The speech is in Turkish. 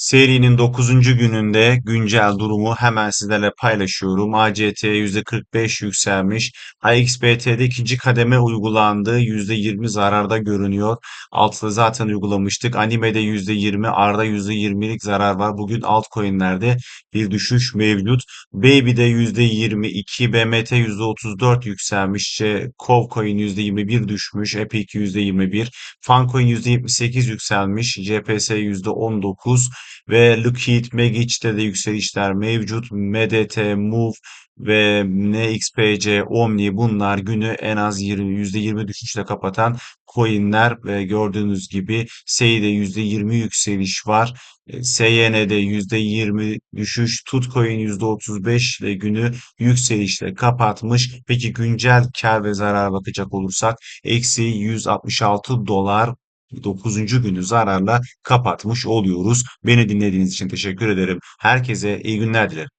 Serinin dokuzuncu gününde güncel durumu hemen sizlerle paylaşıyorum. ACT %45 yükselmiş. AXBT'de ikinci kademe uygulandı. %20 zararda görünüyor. Altıda zaten uygulamıştık. Anime'de %20, AR'da %20'lik zarar var. Bugün altcoin'lerde bir düşüş mevcut. Baby'de %22, BMT %34 yükselmiş. Covcoin %21 düşmüş. Epic %21. Funcoin %78 yükselmiş. CPS %19 ve Liquid, Megic'te de yükselişler mevcut. MDT, Move ve NXPC, Omni bunlar günü en az 20, %20 düşüşle kapatan coinler ve gördüğünüz gibi SEI'de %20 yükseliş var. E, SYN'de %20 düşüş, Tutcoin %35 ile günü yükselişle kapatmış. Peki güncel kar ve zarar bakacak olursak eksi 166 dolar dokuzuncu günü zararla kapatmış oluyoruz. Beni dinlediğiniz için teşekkür ederim. Herkese iyi günler dilerim.